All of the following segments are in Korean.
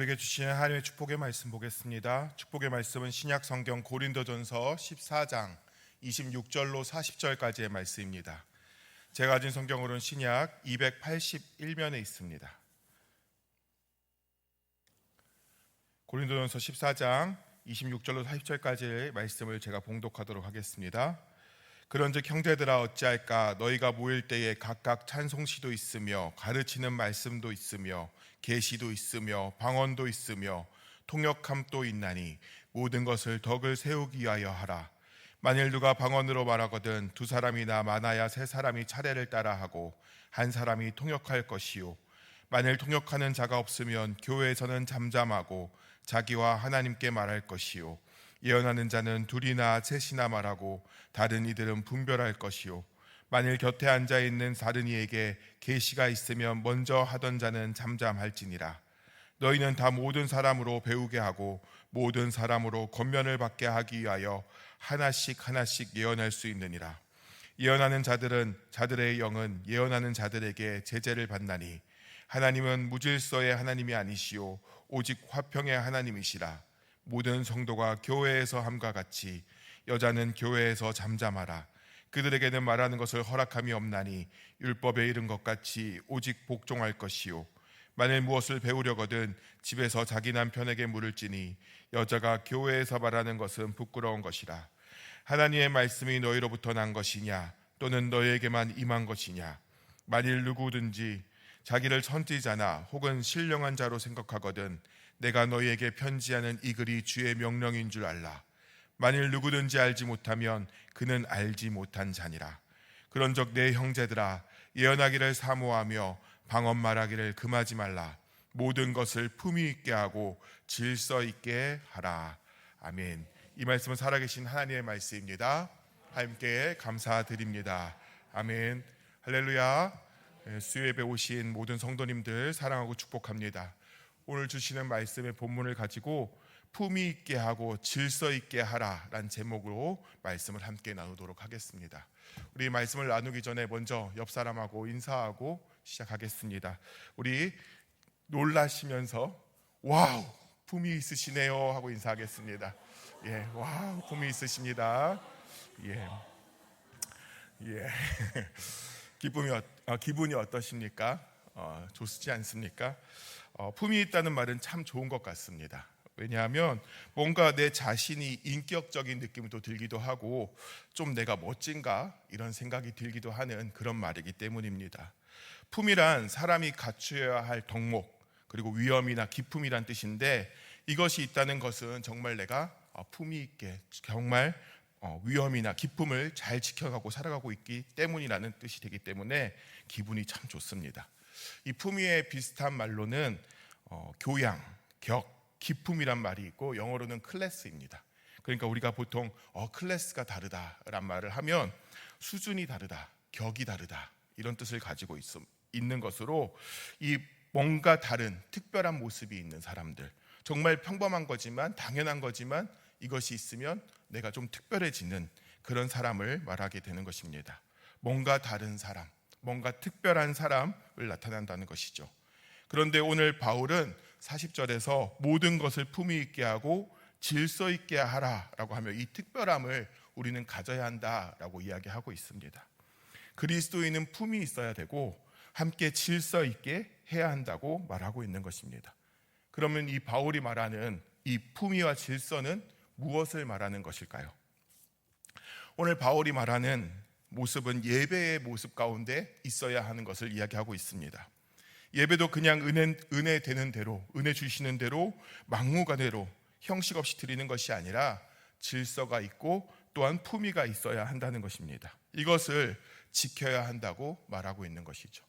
우리에게 주시는 하나님의 축복의 말씀 보겠습니다. 축복의 말씀은 신약 성경 고린도전서 14장 26절로 40절까지의 말씀입니다. 제가 가진 성경으로는 신약 281면에 있습니다. 고린도전서 14장 26절로 40절까지의 말씀을 제가 봉독하도록 하겠습니다. 그런즉 형제들아 어찌할까? 너희가 모일 때에 각각 찬송시도 있으며 가르치는 말씀도 있으며 계시도 있으며 방언도 있으며 통역함도 있나니 모든 것을 덕을 세우기 위하여 하라. 만일 누가 방언으로 말하거든 두 사람이나 많아야 세 사람이 차례를 따라 하고 한 사람이 통역할 것이요. 만일 통역하는 자가 없으면 교회에서는 잠잠하고 자기와 하나님께 말할 것이요 예언하는 자는 둘이나 셋이나 말하고 다른 이들은 분별할 것이요. 만일 곁에 앉아 있는 다른 이에게 계시가 있으면 먼저 하던 자는 잠잠할지니라. 너희는 다 모든 사람으로 배우게 하고 모든 사람으로 권면을 받게 하기 위하여 하나씩 하나씩 예언할 수 있느니라. 예언하는 자들은 자들의 영은 예언하는 자들에게 제재를 받나니 하나님은 무질서의 하나님이 아니시오. 오직 화평의 하나님이시라 모든 성도가 교회에서 함과 같이 여자는 교회에서 잠잠하라. 그들에게는 말하는 것을 허락함이 없나니 율법에 이른 것 같이 오직 복종할 것이요. 만일 무엇을 배우려거든 집에서 자기 남편에게 물을지니 여자가 교회에서 말하는 것은 부끄러운 것이라. 하나님의 말씀이 너희로부터 난 것이냐 또는 너희에게만 임한 것이냐. 만일 누구든지 자기를 선지자나 혹은 신령한 자로 생각하거든 내가 너희에게 편지하는 이 글이 주의 명령인 줄 알라. 만일 누구든지 알지 못하면 그는 알지 못한 자니라. 그런적 내 형제들아 예언하기를 사모하며 방언 말하기를 금하지 말라. 모든 것을 품위 있게 하고 질서 있게 하라. 아멘. 이 말씀은 살아계신 하나님의 말씀입니다. 하나님께 감사드립니다. 아멘. 할렐루야. 예, 수요예배 오신 모든 성도님들 사랑하고 축복합니다 오늘 주시는 말씀의 본문을 가지고 품위 있게 하고 질서 있게 하라라는 제목으로 말씀을 함께 나누도록 하겠습니다. 우리 말씀을 나누기 전에 먼저 옆 사람하고 인사하고 시작하겠습니다. 우리 놀라시면서 와우 품위 있으시네요 하고 인사하겠습니다. 예, 와우 품위 있으십니다. 예, 예. 기쁨이 어, 어, 기분이 어떠십니까? 어, 좋지 않습니까? 어, 품이 있다는 말은 참 좋은 것 같습니다. 왜냐하면 뭔가 내 자신이 인격적인 느낌이 또 들기도 하고 좀 내가 멋진가 이런 생각이 들기도 하는 그런 말이기 때문입니다. 품이란 사람이 갖추어야 할 덕목 그리고 위험이나 기품이란 뜻인데 이것이 있다는 것은 정말 내가 어, 품이 있게 정말 어, 위험이나 기쁨을 잘 지켜가고 살아가고 있기 때문이라는 뜻이 되기 때문에 기분이 참 좋습니다. 이 품위에 비슷한 말로는 어, 교양, 격, 기품이란 말이 있고 영어로는 클래스입니다. 그러니까 우리가 보통 어 클래스가 다르다란 말을 하면 수준이 다르다, 격이 다르다 이런 뜻을 가지고 있, 있는 것으로 이 뭔가 다른 특별한 모습이 있는 사람들 정말 평범한 거지만 당연한 거지만 이것이 있으면 내가 좀 특별해지는 그런 사람을 말하게 되는 것입니다. 뭔가 다른 사람, 뭔가 특별한 사람을 나타난다는 것이죠. 그런데 오늘 바울은 40절에서 모든 것을 품위 있게 하고 질서 있게 하라라고 하며 이 특별함을 우리는 가져야 한다라고 이야기하고 있습니다. 그리스도인은 품이 있어야 되고 함께 질서 있게 해야 한다고 말하고 있는 것입니다. 그러면 이 바울이 말하는 이 품위와 질서는 무엇을 말하는 것일까요? 오늘 바울이 말하는 모습은 예배의 모습 가운데 있어야 하는 것을 이야기하고 있습니다. 예배도 그냥 은혜, 은혜 되는 대로, 은혜 주시는 대로 막무가내로 형식 없이 드리는 것이 아니라 질서가 있고 또한 품위가 있어야 한다는 것입니다. 이것을 지켜야 한다고 말하고 있는 것이죠.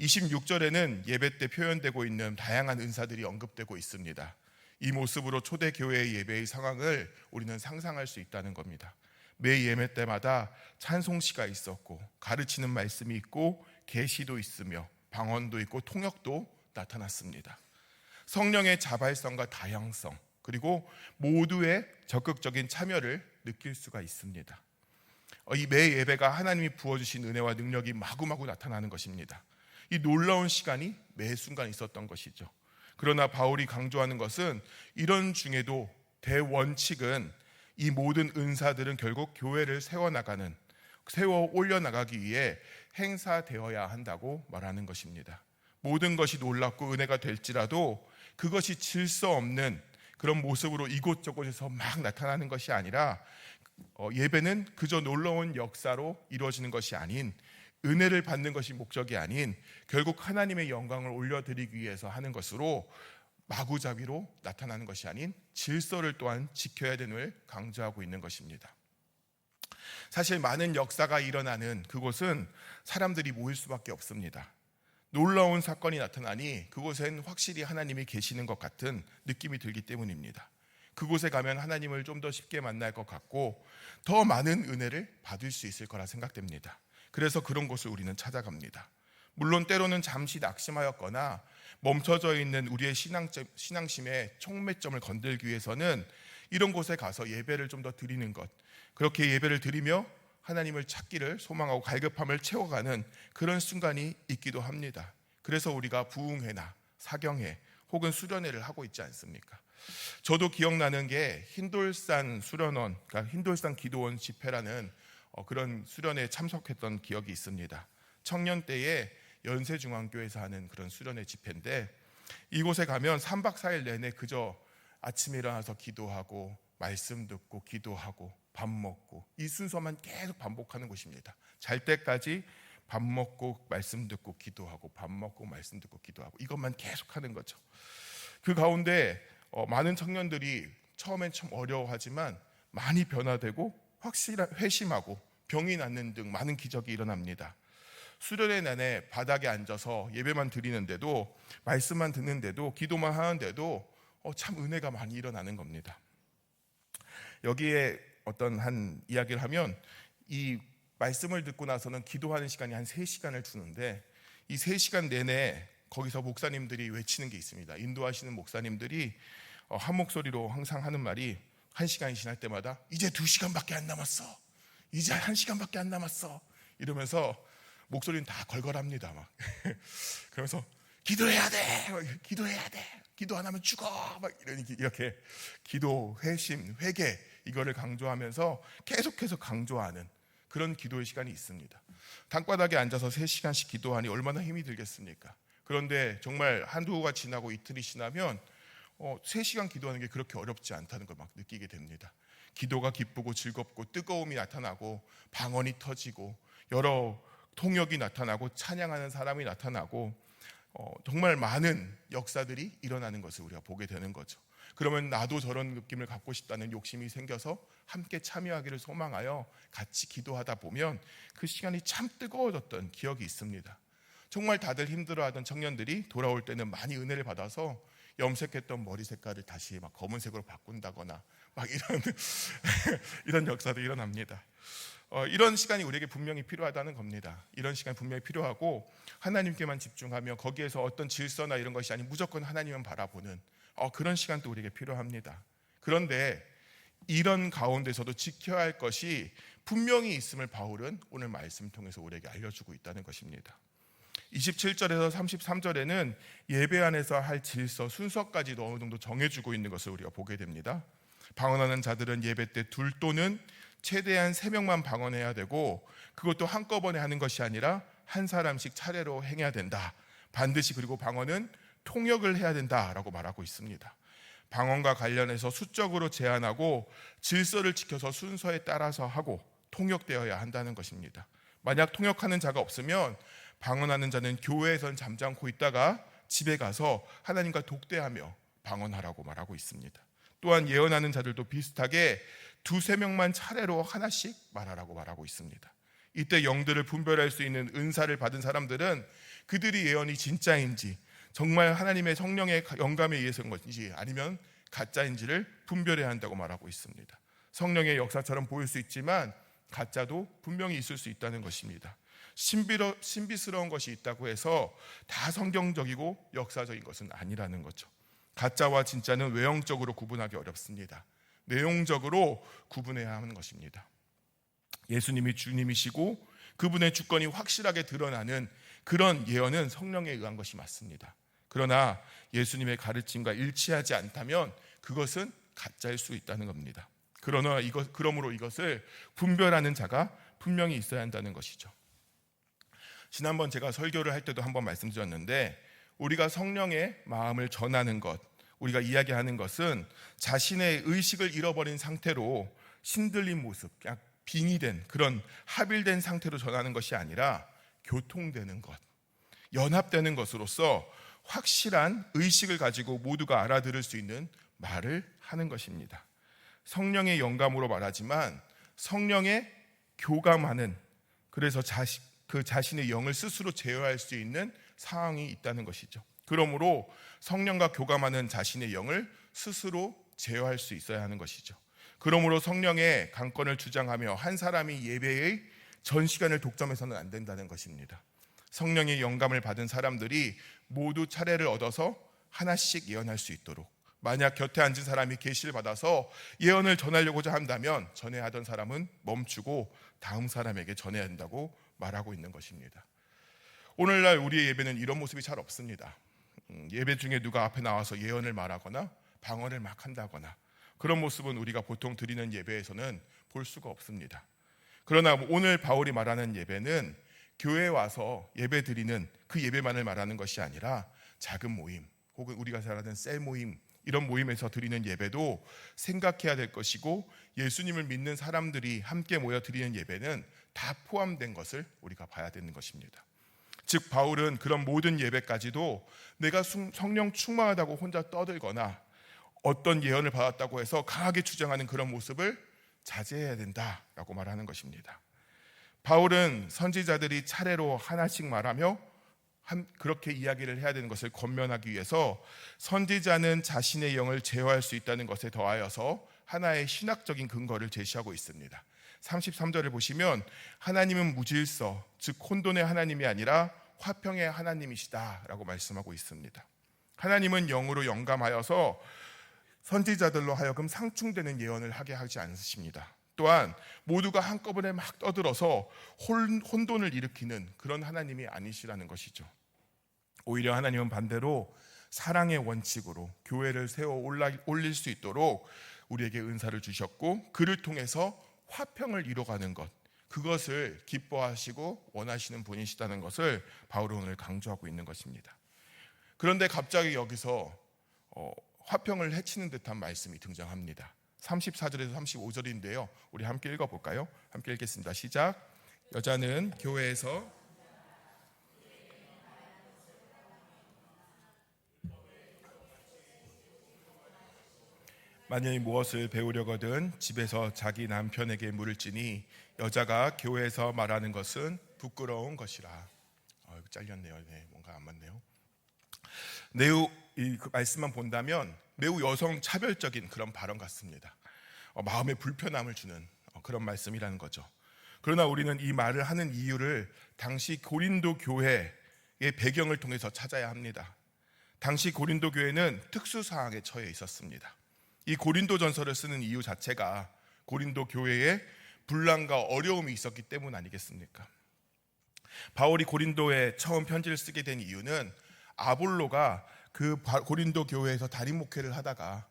26절에는 예배 때 표현되고 있는 다양한 은사들이 언급되고 있습니다. 이 모습으로 초대교회의 예배의 상황을 우리는 상상할 수 있다는 겁니다. 매 예배 때마다 찬송시가 있었고 가르치는 말씀이 있고 계시도 있으며 방언도 있고 통역도 나타났습니다. 성령의 자발성과 다양성 그리고 모두의 적극적인 참여를 느낄 수가 있습니다. 어, 이매 예배가 하나님이 부어주신 은혜와 능력이 마구마구 나타나는 것입니다. 이 놀라운 시간이 매 순간 있었던 것이죠. 그러나 바울이 강조하는 것은 이런 중에도 대원칙은 이 모든 은사들은 결국 교회를 세워나가는 세워 올려나가기 위해 행사되어야 한다고 말하는 것입니다. 모든 것이 놀랍고 은혜가 될지라도 그것이 질서 없는 그런 모습으로 이곳저곳에서 막 나타나는 것이 아니라 어, 예배는 그저 놀라운 역사로 이루어지는 것이 아닌 은혜를 받는 것이 목적이 아닌 결국 하나님의 영광을 올려드리기 위해서 하는 것으로 마구잡이로 나타나는 것이 아닌 질서를 또한 지켜야 되는 강조하고 있는 것입니다. 사실 많은 역사가 일어나는 그곳은 사람들이 모일 수밖에 없습니다. 놀라운 사건이 나타나니 그곳엔 확실히 하나님이 계시는 것 같은 느낌이 들기 때문입니다. 그곳에 가면 하나님을 좀 더 쉽게 만날 것 같고 더 많은 은혜를 받을 수 있을 거라 생각됩니다. 그래서 그런 곳을 우리는 찾아갑니다. 물론 때로는 잠시 낙심하였거나 멈춰져 있는 우리의 신앙점, 신앙심의 촉매점을 건들기 위해서는 이런 곳에 가서 예배를 좀 더 드리는 것, 그렇게 예배를 드리며 하나님을 찾기를 소망하고 갈급함을 채워가는 그런 순간이 있기도 합니다. 그래서 우리가 부흥회나 사경회 혹은 수련회를 하고 있지 않습니까? 저도 기억나는 게 흰돌산 수련원, 그러니까 흰돌산 기도원 집회라는 어, 그런 수련회에 참석했던 기억이 있습니다. 청년 때에 연세중앙교회에서 하는 그런 수련회 집회인데 이곳에 가면 3박 4일 내내 그저 아침에 일어나서 기도하고 말씀 듣고 기도하고 밥 먹고 이 순서만 계속 반복하는 곳입니다. 잘 때까지 밥 먹고 말씀 듣고 기도하고 밥 먹고 말씀 듣고 기도하고 이것만 계속 하는 거죠. 그 가운데 어, 많은 청년들이 처음엔 참 어려워하지만 많이 변화되고 확실한 회심하고 병이 낫는 등 많은 기적이 일어납니다. 수련회 내내 바닥에 앉아서 예배만 드리는데도 말씀만 듣는데도 기도만 하는데도 어, 참 은혜가 많이 일어나는 겁니다. 여기에 어떤 한 이야기를 하면 이 말씀을 듣고 나서는 기도하는 시간이 한 3시간을 주는데 이 3시간 내내 거기서 목사님들이 외치는 게 있습니다. 인도하시는 목사님들이 어, 한 목소리로 항상 하는 말이 한 시간이 지날 때마다 이제 두 시간밖에 안 남았어. 이제 한 시간밖에 안 남았어. 이러면서 목소리는 다 걸걸합니다. 막 그러면서 기도해야 돼. 기도해야 돼. 기도 안 하면 죽어. 막 이렇게 기도, 회심, 회개 이거를 강조하면서 계속해서 강조하는 그런 기도의 시간이 있습니다. 땅바닥에 앉아서 3시간씩 기도하니 얼마나 힘이 들겠습니까? 그런데 정말 한두가 지나고 이틀이 지나면 어, 3시간 기도하는 게 그렇게 어렵지 않다는 걸 막 느끼게 됩니다. 기도가 기쁘고 즐겁고 뜨거움이 나타나고 방언이 터지고 여러 통역이 나타나고 찬양하는 사람이 나타나고 어, 정말 많은 역사들이 일어나는 것을 우리가 보게 되는 거죠. 그러면 나도 저런 느낌을 갖고 싶다는 욕심이 생겨서 함께 참여하기를 소망하여 같이 기도하다 보면 그 시간이 참 뜨거워졌던 기억이 있습니다. 정말 다들 힘들어하던 청년들이 돌아올 때는 많이 은혜를 받아서 염색했던 머리 색깔을 다시 막 검은색으로 바꾼다거나 막 이런 이런 역사도 일어납니다. 어, 이런 시간이 우리에게 분명히 필요하다는 겁니다. 이런 시간이 분명히 필요하고 하나님께만 집중하며 거기에서 어떤 질서나 이런 것이 아닌 무조건 하나님만 바라보는 어, 그런 시간도 우리에게 필요합니다. 그런데 이런 가운데서도 지켜야 할 것이 분명히 있음을 바울은 오늘 말씀 통해서 우리에게 알려주고 있다는 것입니다. 27절에서 33절에는 예배 안에서 할 질서, 순서까지도 어느 정도 정해주고 있는 것을 우리가 보게 됩니다. 방언하는 자들은 예배 때 둘 또는 최대한 세 명만 방언해야 되고 그것도 한꺼번에 하는 것이 아니라 한 사람씩 차례로 행해야 된다. 반드시 그리고 방언은 통역을 해야 된다라고 말하고 있습니다. 방언과 관련해서 수적으로 제한하고 질서를 지켜서 순서에 따라서 하고 통역되어야 한다는 것입니다. 만약 통역하는 자가 없으면 방언하는 자는 교회에선 잠잠고 있다가 집에 가서 하나님과 독대하며 방언하라고 말하고 있습니다. 또한 예언하는 자들도 비슷하게 두세 명만 차례로 하나씩 말하라고 말하고 있습니다. 이때 영들을 분별할 수 있는 은사를 받은 사람들은 그들이 예언이 진짜인지 정말 하나님의 성령의 영감에 의해서인 것인지 아니면 가짜인지를 분별해야 한다고 말하고 있습니다. 성령의 역사처럼 보일 수 있지만 가짜도 분명히 있을 수 있다는 것입니다. 신비로, 신비스러운 것이 있다고 해서 다 성경적이고 역사적인 것은 아니라는 거죠. 가짜와 진짜는 외형적으로 구분하기 어렵습니다. 내용적으로 구분해야 하는 것입니다. 예수님이 주님이시고 그분의 주권이 확실하게 드러나는 그런 예언은 성령에 의한 것이 맞습니다. 그러나 예수님의 가르침과 일치하지 않다면 그것은 가짜일 수 있다는 겁니다. 그러나 이것 그러므로 이것을 분별하는 자가 분명히 있어야 한다는 것이죠. 지난번 제가 설교를 할 때도 한번 말씀드렸는데 우리가 성령의 마음을 전하는 것, 우리가 이야기하는 것은 자신의 의식을 잃어버린 상태로 신들린 모습, 그냥 빙이 된 그런 합일된 상태로 전하는 것이 아니라 교통되는 것, 연합되는 것으로서 확실한 의식을 가지고 모두가 알아들을 수 있는 말을 하는 것입니다. 성령의 영감으로 말하지만 성령의 교감하는 그래서 자식, 그 자신의 영을 스스로 제어할 수 있는 상황이 있다는 것이죠. 그러므로 성령과 교감하는 자신의 영을 스스로 제어할 수 있어야 하는 것이죠. 그러므로 성령의 강권을 주장하며 한 사람이 예배의 전 시간을 독점해서는 안 된다는 것입니다. 성령의 영감을 받은 사람들이 모두 차례를 얻어서 하나씩 예언할 수 있도록 만약 곁에 앉은 사람이 계시를 받아서 예언을 전하려고자 한다면 전에 하던 사람은 멈추고 다음 사람에게 전해야 한다고 말하고 있는 것입니다. 오늘날 우리의 예배는 이런 모습이 잘 없습니다. 음, 예배 중에 누가 앞에 나와서 예언을 말하거나 방언을 막 한다거나 그런 모습은 우리가 보통 드리는 예배에서는 볼 수가 없습니다. 그러나 오늘 바울이 말하는 예배는 교회에 와서 예배 드리는 그 예배만을 말하는 것이 아니라 작은 모임 혹은 우리가 잘 아는 셀 모임 이런 모임에서 드리는 예배도 생각해야 될 것이고 예수님을 믿는 사람들이 함께 모여 드리는 예배는 다 포함된 것을 우리가 봐야 되는 것입니다. 즉 바울은 그런 모든 예배까지도 내가 성령 충만하다고 혼자 떠들거나 어떤 예언을 받았다고 해서 강하게 주장하는 그런 모습을 자제해야 된다라고 말하는 것입니다. 바울은 선지자들이 차례로 하나씩 말하며 그렇게 이야기를 해야 되는 것을 권면하기 위해서 선지자는 자신의 영을 제어할 수 있다는 것에 더하여서 하나의 신학적인 근거를 제시하고 있습니다. 33절을 보시면 하나님은 무질서, 즉 혼돈의 하나님이 아니라 화평의 하나님이시다라고 말씀하고 있습니다. 하나님은 영으로 영감하여서 선지자들로 하여금 상충되는 예언을 하게 하지 않으십니다. 또한 모두가 한꺼번에 막 떠들어서 혼돈을 일으키는 그런 하나님이 아니시라는 것이죠. 오히려 하나님은 반대로 사랑의 원칙으로 교회를 세워 올릴 수 있도록 우리에게 은사를 주셨고 그를 통해서 화평을 이뤄가는 것 그것을 기뻐하시고 원하시는 분이시다는 것을 바울은 오늘 강조하고 있는 것입니다. 그런데 갑자기 여기서 어, 화평을 해치는 듯한 말씀이 등장합니다. 34절에서 35절인데요. 우리 함께 읽어볼까요? 함께 읽겠습니다. 시작. 여자는 교회에서 만일 무엇을 배우려거든 집에서 자기 남편에게 물을지니 여자가 교회에서 말하는 것은 부끄러운 것이라. 어, 잘렸네요. 네, 뭔가 안 맞네요. 매우 이 그 말씀만 본다면 매우 여성 차별적인 그런 발언 같습니다. 어, 마음에 불편함을 주는 어, 그런 말씀이라는 거죠. 그러나 우리는 이 말을 하는 이유를 당시 고린도 교회의 배경을 통해서 찾아야 합니다. 당시 고린도 교회는 특수 상황에 처해 있었습니다. 이 고린도 전서를 쓰는 이유 자체가 고린도 교회에 분란과 어려움이 있었기 때문 아니겠습니까? 바울이 고린도에 처음 편지를 쓰게 된 이유는 아볼로가 그 고린도 교회에서 다림 목회를 하다가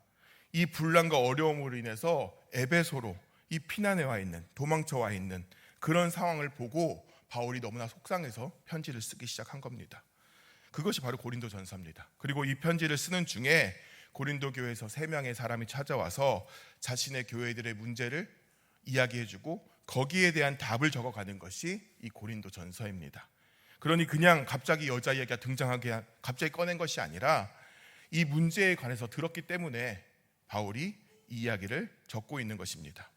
이 분란과 어려움으로 인해서 에베소로 이 피난해 와 있는 도망쳐 와 있는 그런 상황을 보고 바울이 너무나 속상해서 편지를 쓰기 시작한 겁니다. 그것이 바로 고린도 전서입니다. 그리고 이 편지를 쓰는 중에 고린도 교회에서 세 명의 사람이 찾아와서 자신의 교회들의 문제를 이야기해주고 거기에 대한 답을 적어가는 것이 이 고린도 전서입니다. 그러니 그냥 갑자기 여자 이야기가 등장하게 갑자기 꺼낸 것이 아니라 이 문제에 관해서 들었기 때문에 바울이 이 이야기를 적고 있는 것입니다.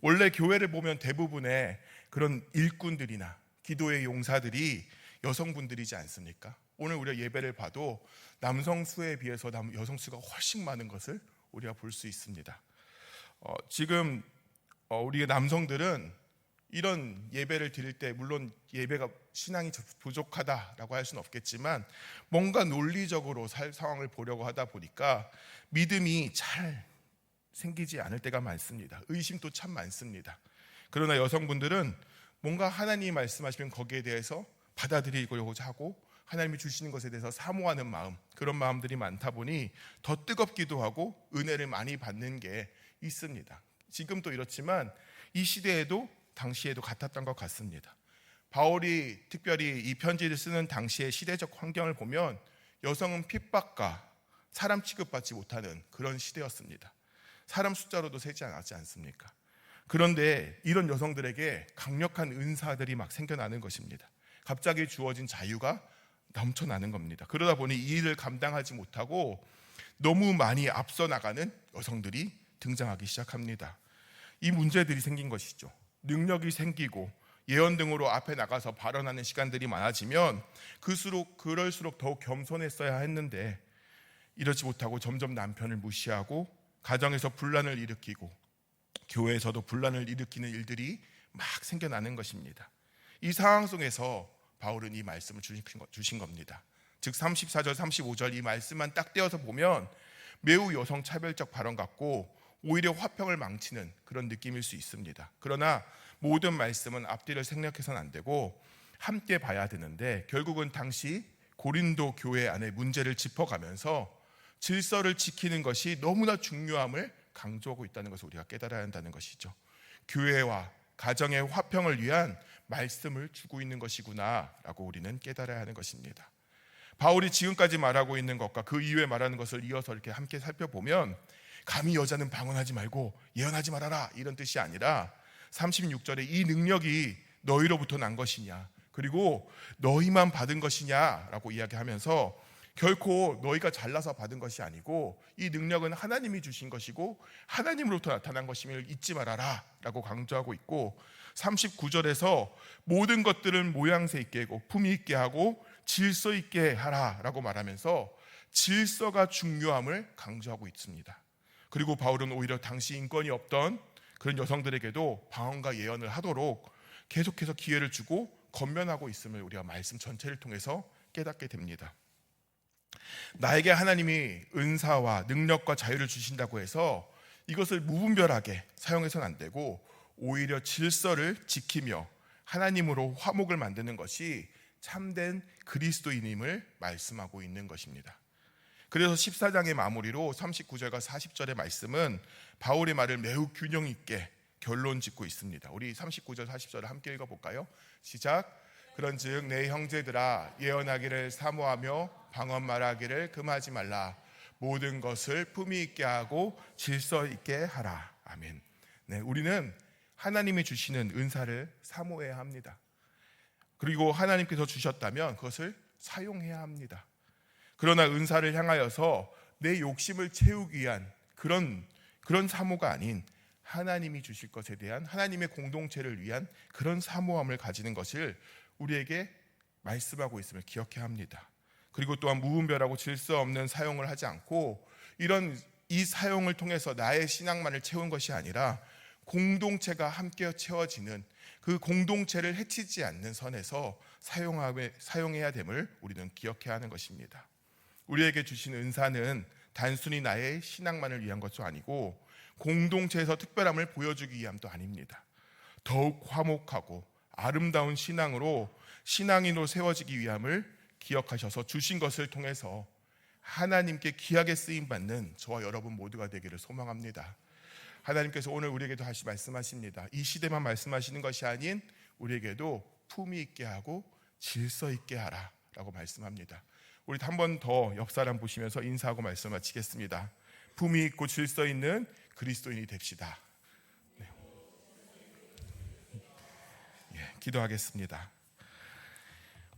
원래 교회를 보면 대부분의 그런 일꾼들이나 기도의 용사들이 여성분들이지 않습니까? 오늘 우리가 예배를 봐도 남성 수에 비해서 여성 수가 훨씬 많은 것을 우리가 볼 수 있습니다. 어, 지금 어, 우리의 남성들은 이런 예배를 드릴 때 물론 예배가 신앙이 부족하다라고 할 수는 없겠지만 뭔가 논리적으로 살 상황을 보려고 하다 보니까 믿음이 잘 생기지 않을 때가 많습니다. 의심도 참 많습니다. 그러나 여성분들은 뭔가 하나님이 말씀하시면 거기에 대해서 받아들이려고 하고 하나님이 주시는 것에 대해서 사모하는 마음 그런 마음들이 많다 보니 더 뜨겁기도 하고 은혜를 많이 받는 게 있습니다. 지금도 이렇지만 이 시대에도 당시에도 같았던 것 같습니다. 바울이 특별히 이 편지를 쓰는 당시의 시대적 환경을 보면 여성은 핍박과 사람 취급받지 못하는 그런 시대였습니다. 사람 숫자로도 세지 않았지 않습니까? 그런데 이런 여성들에게 강력한 은사들이 막 생겨나는 것입니다. 갑자기 주어진 자유가 넘쳐나는 겁니다. 그러다 보니 이 일을 감당하지 못하고 너무 많이 앞서 나가는 여성들이 등장하기 시작합니다. 이 문제들이 생긴 것이죠. 능력이 생기고 예언 등으로 앞에 나가서 발언하는 시간들이 많아지면 그수록 그럴수록 더욱 겸손했어야 했는데 이러지 못하고 점점 남편을 무시하고 가정에서 분란을 일으키고 교회에서도 분란을 일으키는 일들이 막 생겨나는 것입니다. 이 상황 속에서 바울은 이 말씀을 주신 겁니다. 즉 34절 35절 이 말씀만 딱 떼어서 보면 매우 여성 차별적 발언 같고 오히려 화평을 망치는 그런 느낌일 수 있습니다. 그러나 모든 말씀은 앞뒤를 생략해서는 안 되고 함께 봐야 되는데 결국은 당시 고린도 교회 안에 문제를 짚어가면서 질서를 지키는 것이 너무나 중요함을 강조하고 있다는 것을 우리가 깨달아야 한다는 것이죠. 교회와 가정의 화평을 위한 말씀을 주고 있는 것이구나라고 우리는 깨달아야 하는 것입니다. 바울이 지금까지 말하고 있는 것과 그 이후에 말하는 것을 이어서 이렇게 함께 살펴보면 감히 여자는 방언하지 말고 예언하지 말아라 이런 뜻이 아니라 36절에 이 능력이 너희로부터 난 것이냐 그리고 너희만 받은 것이냐라고 이야기하면서 결코 너희가 잘나서 받은 것이 아니고 이 능력은 하나님이 주신 것이고 하나님으로부터 나타난 것임을 잊지 말아라 라고 강조하고 있고 39절에서 모든 것들을 모양새 있게 하고 품위 있게 하고 질서 있게 하라 라고 말하면서 질서가 중요함을 강조하고 있습니다. 그리고 바울은 오히려 당시 인권이 없던 그런 여성들에게도 방언과 예언을 하도록 계속해서 기회를 주고 건면하고 있음을 우리가 말씀 전체를 통해서 깨닫게 됩니다. 나에게 하나님이 은사와 능력과 자유를 주신다고 해서 이것을 무분별하게 사용해서는 안 되고 오히려 질서를 지키며 하나님으로 화목을 만드는 것이 참된 그리스도인임을 말씀하고 있는 것입니다. 그래서 14장의 마무리로 39절과 40절의 말씀은 바울의 말을 매우 균형 있게 결론 짓고 있습니다. 우리 39절 40절을 함께 읽어 볼까요? 시작. 그런즉 내 형제들아 예언하기를 사모하며 방언 말하기를 금하지 말라. 모든 것을 품위 있게 하고 질서 있게 하라. 아멘. 네, 우리는 하나님이 주시는 은사를 사모해야 합니다. 그리고 하나님께서 주셨다면 그것을 사용해야 합니다. 그러나 은사를 향하여서 내 욕심을 채우기 위한 그런 그런 사모가 아닌 하나님이 주실 것에 대한 하나님의 공동체를 위한 그런 사모함을 가지는 것을 우리에게 말씀하고 있음을 기억해야 합니다. 그리고 또한 무분별하고 질서 없는 사용을 하지 않고 이런 이 사용을 통해서 나의 신앙만을 채운 것이 아니라 공동체가 함께 채워지는 그 공동체를 해치지 않는 선에서 사용해야 됨을 우리는 기억해야 하는 것입니다. 우리에게 주신 은사는 단순히 나의 신앙만을 위한 것도 아니고 공동체에서 특별함을 보여주기 위함도 아닙니다. 더욱 화목하고 아름다운 신앙으로 신앙인으로 세워지기 위함을 기억하셔서 주신 것을 통해서 하나님께 귀하게 쓰임 받는 저와 여러분 모두가 되기를 소망합니다. 하나님께서 오늘 우리에게도 다시 말씀하십니다. 이 시대만 말씀하시는 것이 아닌 우리에게도 품위 있게 하고 질서 있게 하라라고 말씀합니다. 우리 한 번 더 옆 사람 보시면서 인사하고 말씀 마치겠습니다. 품위 있고 질서 있는 그리스도인이 됩시다. 네. 예, 기도하겠습니다.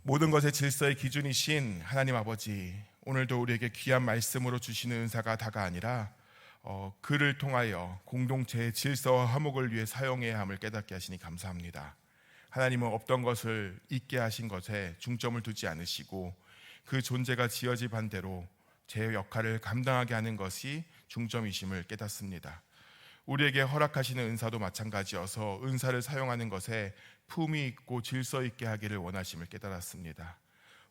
모든 것의 질서의 기준이신 하나님 아버지, 오늘도 우리에게 귀한 말씀으로 주시는 은사가 다가 아니라 어, 그를 통하여 공동체의 질서와 화목을 위해 사용해야 함을 깨닫게 하시니 감사합니다. 하나님은 없던 것을 있게 하신 것에 중점을 두지 않으시고 그 존재가 지어진 반대로 제 역할을 감당하게 하는 것이 중점이심을 깨닫습니다. 우리에게 허락하시는 은사도 마찬가지여서 은사를 사용하는 것에 품이 있고 질서 있게 하기를 원하심을 깨달았습니다.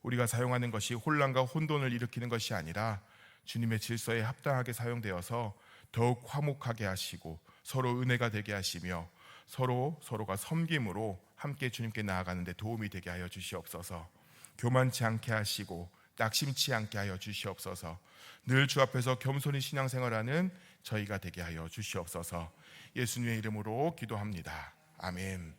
우리가 사용하는 것이 혼란과 혼돈을 일으키는 것이 아니라 주님의 질서에 합당하게 사용되어서 더욱 화목하게 하시고 서로 은혜가 되게 하시며 서로 서로가 섬김으로 함께 주님께 나아가는데 도움이 되게 하여 주시옵소서. 교만치 않게 하시고 낙심치 않게 하여 주시옵소서. 늘 주 앞에서 겸손히 신앙생활하는 저희가 되게 하여 주시옵소서. 예수님의 이름으로 기도합니다. 아멘.